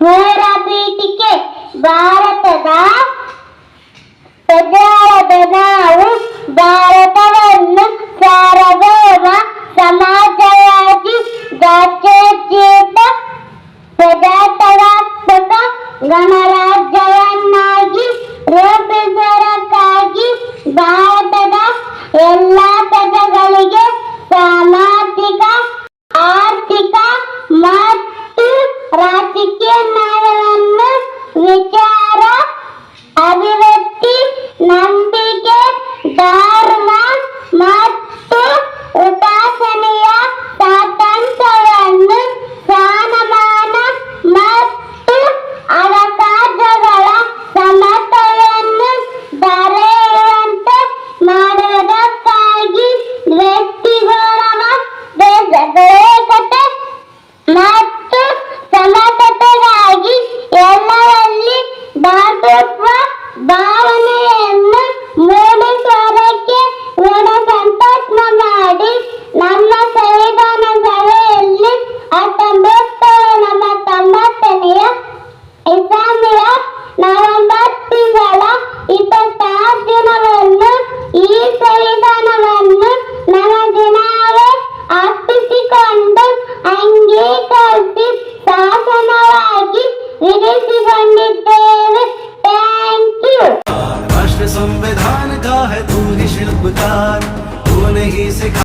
ಹೊರಬೀಟಿಕೆ ಭಾರತದ ಪ್ರಜಾರದ ನಾವು ಭಾರತವನ್ನು ಸಾರಭೌಮ ಸಮಾಜವಾಗಿ ರಾಜ್ಯಚೇತ ಪ್ರಜಾತವಾತ್ಮಕ ಗಣರಾಜ್ಯವನ್ನಾಗಿ ರೂಪಿಸುವುದಕ್ಕಾಗಿ ಭಾರತದ ಎಲ್ಲ ನವೆಂಬರ್ ತಿಂಗಳ ಇಪ್ಪತ್ತಾರು ದಿನವನ್ನು ಈ ಸಂವಿಧಾನವನ್ನು ನಮಗೆ ನಾವೇ ಅರ್ಪಿಸಿಕೊಂಡು ಅಂಗೀಕರಿಸಿ ಶಾಸನವಾಗಿ ವಿಧಿಸಿಕೊಂಡಿದ್ದೇವೆ ಥ್ಯಾಂಕ್ ಯು राष्ट्र संविधान का है तू ही शिल्पकार तूने ही सिखा